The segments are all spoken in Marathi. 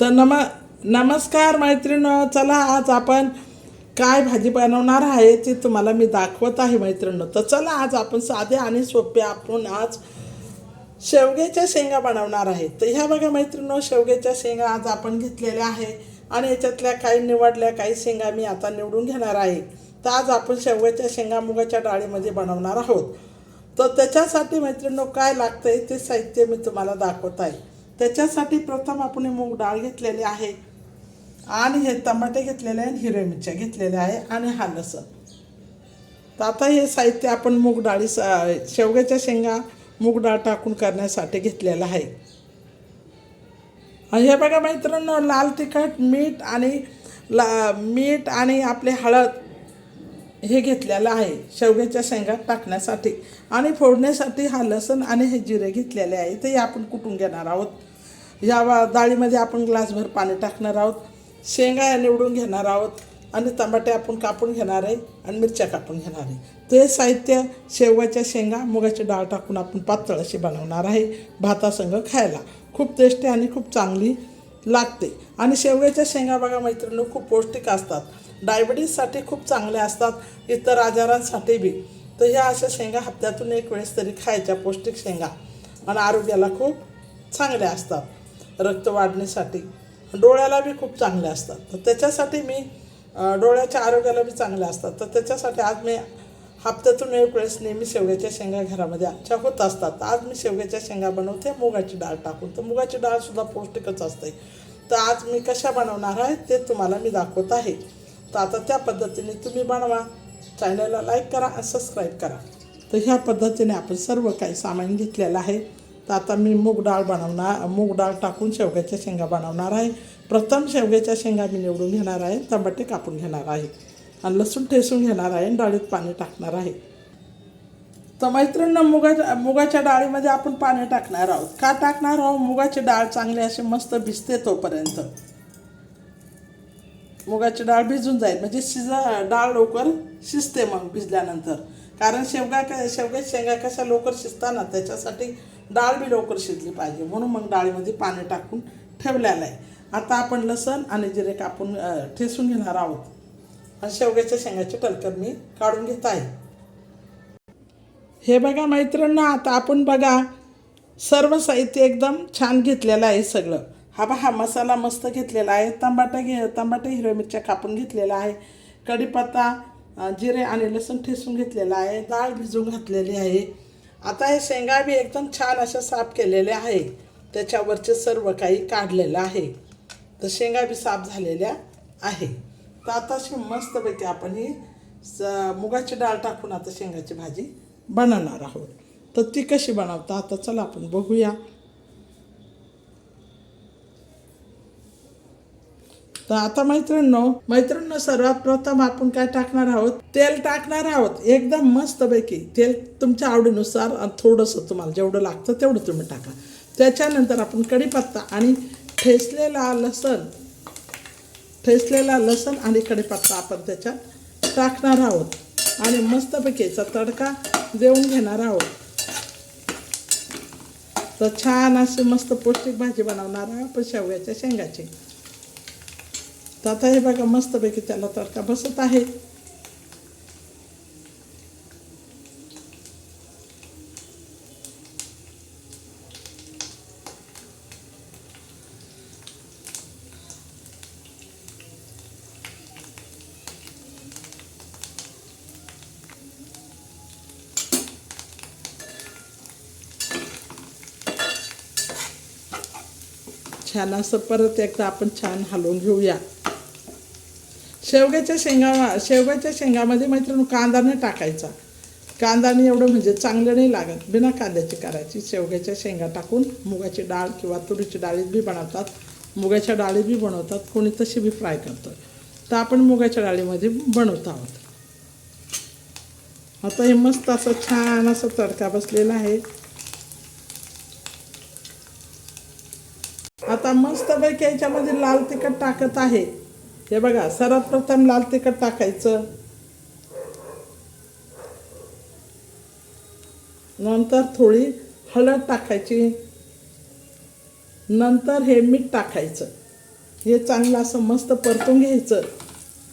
तर नम नमस्कार मैत्रिणींनो चला आज आपण काय भाजी बनवणार आहे ते तुम्हाला मी दाखवत आहे मैत्रिणींनो तर चला आज आपण साधे आणि सोपे आपण आज शेवग्याच्या शेंगा बनवणार आहे. तर ह्या बघा मैत्रिणो शेवग्याच्या शेंगा आज आपण घेतलेल्या आहे आणि याच्यातल्या काही निवडल्या काही शेंगा मी आता निवडून घेणार आहे. तर आज आपण शेवग्याच्या शेंगा मुगाच्या डाळीमध्ये बनवणार आहोत. तर त्याच्यासाठी मैत्रिणींनो काय लागतं आहे ते साहित्य मी तुम्हाला दाखवत आहे. त्याच्यासाठी प्रथम आपण मूग डाळ घेतलेली आहे. आणि हे टमाटे घेतलेले आहे हिरव्या मिरच्या घेतलेल्या आहे आणि हा लसण. तर आता हे साहित्य आपण मूग डाळी शेवग्याच्या शेंगा मूग डाळ टाकून करण्यासाठी घेतलेलं आहे. आणि हे बघा मैत्रिणींनो लाल तिखट मीठ आणि ला मीठ आणि आपले हळद हे घेतलेलं आहे शेवग्याच्या शेंगा टाकण्यासाठी. आणि फोडण्यासाठी हा लसण आणि हे जिरे घेतलेले आहे. ते आपण कुटून घेणार आहोत? या डाळीमध्ये आपण ग्लासभर पाणी टाकणार आहोत. शेंगा निवडून घेणार आहोत आणि टमाटे आपण कापून घेणार आहे आणि मिरच्या कापून घेणार आहे. ते साहित्य शेवगाच्या शेंगा मुगाची डाळ टाकून आपण पातळ अशी बनवणार आहे भातासंग खायला. खूप टेस्टी आणि खूप चांगली लागते. आणि शेवग्याच्या शेंगा बघा मैत्रिणी खूप पौष्टिक असतात. डायबिटीजसाठी खूप चांगल्या असतात इतर आजारांसाठी बी. तर ह्या अशा शेंगा हप्त्यातून एक वेळेस तरी खायच्या पौष्टिक शेंगा. आणि आरोग्याला खूप चांगल्या असतात. रक्त वाढण्यासाठी. डोळ्याला बी खूप चांगले असतात. तर त्याच्यासाठी मी डोळ्याच्या आरोग्याला बी चांगले असतात. तर त्याच्यासाठी आज मी हप्त्यातून एक वेळेस नेहमी शेवग्याच्या शेंगा घरामध्ये आमच्या होत असतात. तर आज मी शेवग्याच्या शेंगा बनवते मुगाची डाळ टाकून. तर मुगाची डाळसुद्धा पौष्टिकच असते. तर आज मी कशा बनवणार आहे ते तुम्हाला मी दाखवत आहे. तर आता त्या पद्धतीने तुम्ही बनवा. चॅनलला लाईक करा आणि सबस्क्राईब करा. तर ह्या पद्धतीने आपण सर्व काही सामान घेतलेलं आहे. तर आता मी मूग डाळ बनवणार मूग डाळ टाकून शेवग्याच्या शेंगा बनवणार आहे. प्रथम शेवग्याच्या शेंगा मी निवडून घेणार आहे टमाटे कापून घेणार आहे. आणि लसूण ठेसून घेणार आहे आणि डाळीत पाणी टाकणार आहे. तर मैत्रिणींना मुगाच्या मुगाच्या डाळीमध्ये आपण पाणी टाकणार आहोत. का टाकणार आहोत? मुगाची डाळ चांगली अशी मस्त भिजते तोपर्यंत. मुगाची डाळ भिजून जाईल. म्हणजे शिजा डाळ लवकर शिजते मग भिजल्यानंतर. कारण शेवगा शेवग्या शेंगा कशा लवकर शिजतात ना त्याच्यासाठी डाळ बी लवकर शिजली पाहिजे. म्हणून मग डाळीमध्ये पाणी टाकून ठेवलेलं आहे. आता आपण लसण आणि जिरे कापून ठेसून घेणार आहोत. आणि शेवग्याच्या शेंगाचे टलकर मी काढून घेत आहे. हे बघा मैत्रिणींना आता आपण बघा सर्व साहित्य एकदम छान घेतलेलं आहे सगळं. हा बा हा मसाला मस्त घेतलेला आहे. तंबाटा घे तंबाटा हिरव्या मिरच्या कापून घेतलेला आहे. कढीपत्ता जिरे आणि लसूण ठेसून घेतलेला आहे. डाळ भिजून घातलेली आहे. आता हे शेंगा बी एकदम छान अशा साफ केलेले आहे. त्याच्यावरचे सर्व काही काढलेलं आहे. तर शेंगा बी साफ झालेल्या आहे. तर आता अशी मस्तपैकी आपण ही स मुगाची डाळ टाकून आता शेंगाची भाजी बनवणार आहोत. तर ती कशी बनवता? आता चला आपण बघूया. तर आता मैत्रिणींनो मैत्रिणींनो सर्वात प्रथम आपण काय टाकणार आहोत? तेल टाकणार आहोत. एकदम मस्तपैकी तेल तुमच्या आवडीनुसार थोडंसं तुम्हाला जेवढं लागतं तेवढं तुम्ही टाका. त्याच्यानंतर आपण कढीपत्ता आणि ठेसलेला लसण ठेसलेला लसण आणि कढीपत्ता आपण त्याच्यात टाकणार आहोत. आणि मस्तपैकी याचा तडका देऊन घेणार आहोत. तर छान अशी मस्त पौष्टिक भाजी बनवणार आहे आपण शेवग्याच्या शेंगाची. तर आता हे बघा मस्तपैकी त्याला तडका बसत आहे. छान असं परत एकदा आपण छान हलवून घेऊया. शेवग्याच्या शेंगा शेवग्याच्या शेंगामध्ये मैत्रिणी कांदा नाही टाकायचा. कांदाने एवढं म्हणजे चांगलं नाही लागत. बिना कांद्याची करायची. शेवग्याच्या शेंगा टाकून मुगाची डाळ किंवा तुरीची डाळीत बी बनवतात. मुगाच्या डाळीत बी बनवतात. कोणी तशी बी फ्राय करतो. तर आपण मुगाच्या डाळीमध्ये बनवत आहोत. आता हे मस्त असं छान असं तडका बसलेला आहे. आता मस्तपैकी याच्यामध्ये लाल तिखट टाकत आहे. हे बघा सर्वात प्रथम लाल तिखट टाकायचं. नंतर थोडी हळद टाकायची. नंतर हे मीठ टाकायचं. हे चांगलं असं मस्त परतून घ्यायचं.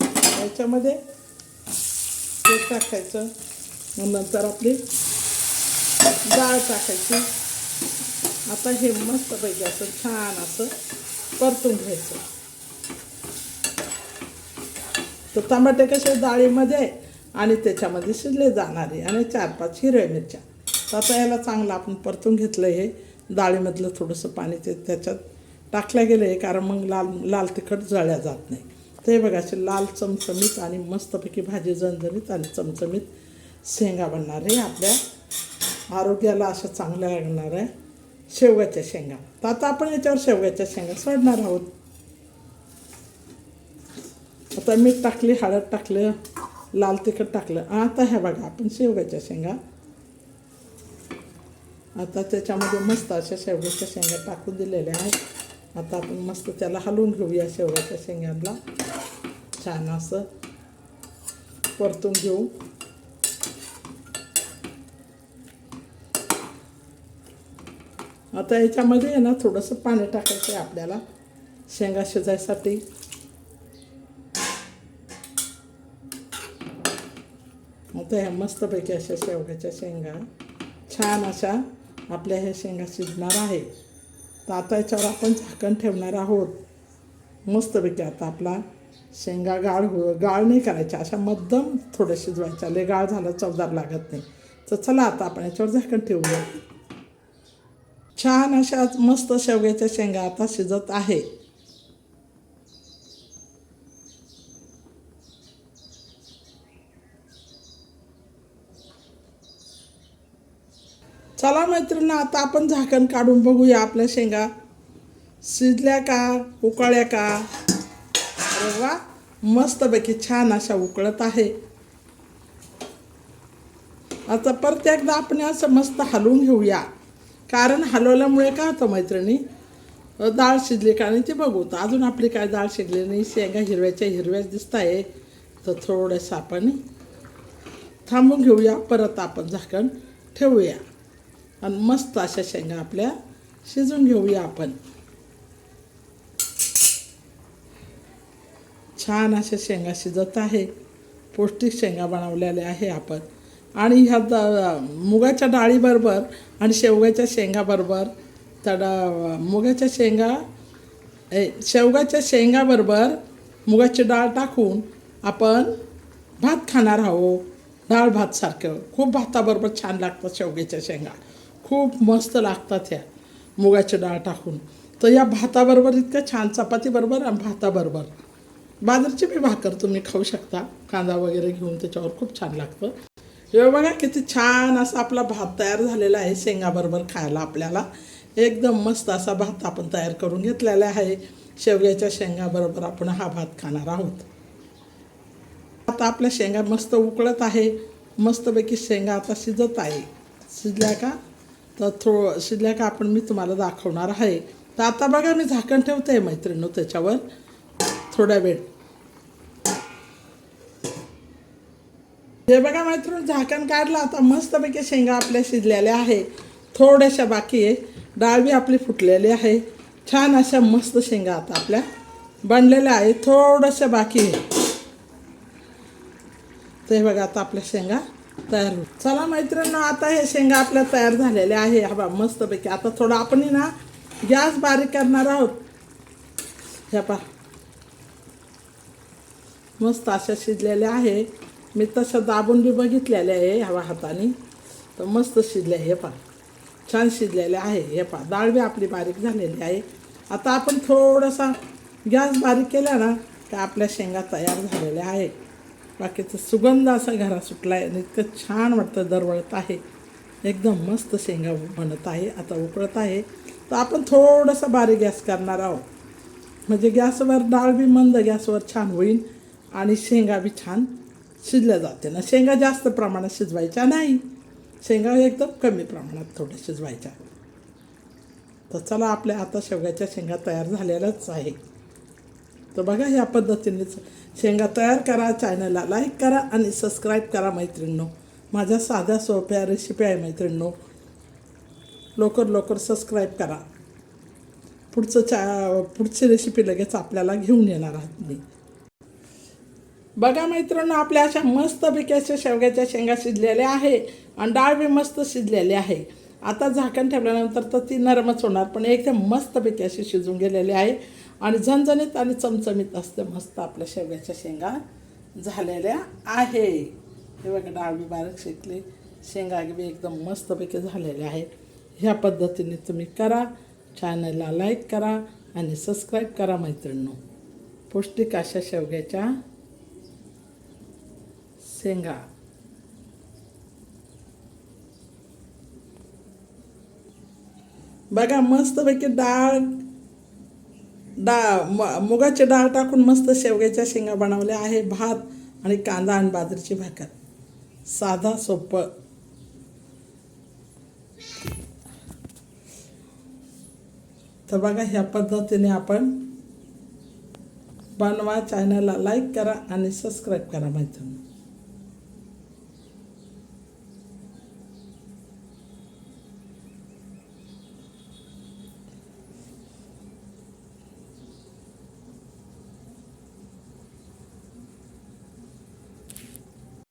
याच्यामध्ये ते टाकायचं. मग नंतर आपली डाळ टाकायची. आता हे मस्तपैकी असं छान असं परतून घ्यायचं. तर टमाटे कसे डाळीमध्ये आहे आणि त्याच्यामध्ये शिजले जाणारे आणि चार पाच हिरव्या मिरच्या. तर आता याला चांगलं आपण परतून घेतलं हे. डाळीमधलं थोडंसं पाणी ते त्याच्यात टाकलं गेलं आहे कारण मग लाल लाल तिखट जळल्या जात नाही. ते बघा असे लाल चमचमीत आणि मस्तपैकी भाजी जणजणीत आणि चमचमीत शेंगा बनणार आहे. आपल्या आरोग्याला अशा चांगल्या लागणार आहे शेवग्याच्या शेंगा. तर आता आपण याच्यावर शेवग्याच्या शेंगा सोडणार आहोत. आता मीठ टाकली हळद टाकलं लाल तिखट टाकलं. आता ह्या बघा आपण शेवग्याच्या शेंगा. आता त्याच्यामध्ये मस्त अशा शेवग्याच्या शेंगा टाकून दिलेल्या आहेत. आता आपण मस्त त्याला हलवून घेऊया शेवग्याच्या शेंगांना. छान असं परतून घेऊ. आता याच्यामध्ये आहे ना थोडंसं पाणी टाकायचं आहे आपल्याला. शेंगा शिजायसाठी. आता ह्या मस्तपैकी अशा शेवग्याच्या शेंगा. छान अशा आपल्या ह्या शेंगा शिजणार आहे. तर आता याच्यावर आपण झाकण ठेवणार आहोत. मस्तपैकी आता आपला शेंगा गाळ हो गाळ नाही करायच्या अशा मध्यम थोड्या शिजवायच्या लय गाळ झालं चवदार लागत नाही. तर चला आता आपण याच्यावर झाकण ठेवूया. छान अशा मस्त शेवग्याच्या शेंगा आता शिजत आहे. चला मैत्रिणी आता आपण झाकण काढून बघूया आपल्या शेंगा. शिजल्या का उकळल्या का? अरे वा मस्तपैकी छान अशा उकळत आहे. आता परत एकदा आपण असं मस्त हलवून घेऊया. कारण हलवल्यामुळे काय होतं मैत्रिणी डाळ शिजली का नाही ते बघू. तर अजून आपली काय डाळ शिजली नाही शेंगा हिरव्याच्या हिरव्याच दिसत आहे तर थोडंसं आपण थांबून घेऊया परत आपण झाकण ठेवूया. आणि मस्त अशा शेंगा आपल्या शिजून घेऊया आपण. छान अशा शेंगा शिजत आहे. पौष्टिक शेंगा बनवलेल्या आहे आपण. आणि ह्या द मुगाच्या डाळीबरोबर आणि शेवग्याच्या शेंगाबरोबर त्या मुगाच्या शेंगा ए शेवगाच्या शेंगाबरोबर मुगाची डाळ टाकून आपण भात खाणार आहो डाळ भातसारखं खूप भाताबरोबर छान लागतं शेवग्याच्या शेंगा. खूप मस्त लागतात ह्या मुगाची डाळ टाकून. तर या भाताबरोबर इतक्या छान चपातीबरोबर आणि भाताबरोबर. बाजरीची बी भाकर तुम्ही खाऊ शकता. कांदा वगैरे घेऊन त्याच्यावर खूप छान लागतं. हे बघा किती छान असा आपला भात तयार झालेला आहे शेंगाबरोबर खायला आपल्याला. एकदम मस्त असा भात आपण तयार करून घेतलेला आहे. शेवग्याच्या शेंगाबरोबर आपण हा भात खाणार आहोत. आता आपल्या शेंगा मस्त उकळत आहे. मस्तपैकी शेंगा आता शिजत आहे. शिजल्या का? तर थो शिजल्या का आपण मी तुम्हाला दाखवणार आहे. तर आता बघा मी झाकण ठेवते आहे मैत्रिणी त्याच्यावर. थोडा वेळ. हे बघा मैत्रीण झाकण काढलं. आता मस्तपैकी शेंगा आपल्या शिजलेल्या आहे. थोड्याशा बाकी आहे. डाळ बी आपली फुटलेली आहे. छान अशा मस्त शेंगा आता आपल्या बनलेल्या आहे थोडंसं बाकी आहे. ते बघा आता आपल्या शेंगा तयार होईल चला मैत्रिणी आता हे शेंगा आपल्या तयार झालेल्या आहे. हा बा मस्तपैकी. आता थोडं आपणही ना गॅस बारीक करणार आहोत. ह्या पा मस्त अशा शिजलेल्या आहे. मी तशा दाबून बी बघितलेल्या आहे हवा हाताने. तर मस्त शिजले हे पा छान शिजलेले आहे. हे पा डाळ बी आपली बारीक झालेली आहे. आता आपण थोडासा गॅस बारीक केला ना तर आपल्या शेंगा तयार झालेल्या आहे बाकीचं सुगंध असा घरा सुटला आहे आणि इतकं छान वाटतं दरवळत आहे. एकदम मस्त शेंगा बनत आहे आता उकळत आहे. तर आपण थोडंसं बारीक गॅस करणार आहोत. म्हणजे गॅसवर डाळ बी मंद गॅसवर छान होईल आणि शेंगा बी छान शिजल्या जाते ना शेंगा जास्त प्रमाणात शिजवायच्या नाही. शेंगा एकदम कमी प्रमाणात थोड्या शिजवायच्या. तर चला आपल्या आता शेवग्याच्या शेंगा तयार झालेल्याच आहे तर बघा ह्या पद्धतीनेच शेंगा तयार करा चॅनलला लाईक करा आणि सबस्क्राईब करा मैत्रिणींनो. माझ्या साध्या सोप्या रेसिपी आहे मैत्रिणींनो. लवकर लवकर सबस्क्राईब करा. पुढचं चा पुढची रेसिपी लगेच आपल्याला घेऊन येणार आहात मी. बघा मैत्रिणींनो आपल्या अशा मस्त पिक्याच्या शेवग्याच्या शेंगा शिजलेल्या आहे आणि डाळ बी मस्त शिजलेली आहे. आता झाकण ठेवल्यानंतर तर ती नरमच होणार पण एकदम मस्त पिकी अशी शिजून गेलेली आहे. आणि झणझणीत आणि चमचमीत असते मस्त आपल्या शेवग्याच्या शेंगा झालेल्या आहे. हे बघा डाळ बी बारीक शेकली. शेंगा बी एकदम मस्तपैकी झालेल्या आहे ह्या पद्धतीने तुम्ही करा. चॅनलला लाईक करा आणि सबस्क्राईब करा मैत्रिणींनो. पौष्टिक अशा शेवग्याच्या शेंगा. बघा मस्तपैकी डाळ डाळ म मुगाची डाळ टाकून मस्त शेवग्याच्या शेंगा बनवल्या आहे भात आणि कांदा आणि बाजरीची भाकर. साधा सोपं. तर बघा ह्या पद्धतीने आपण बनवा चॅनलला लाईक करा आणि सबस्क्राईब करा मैत्रिणी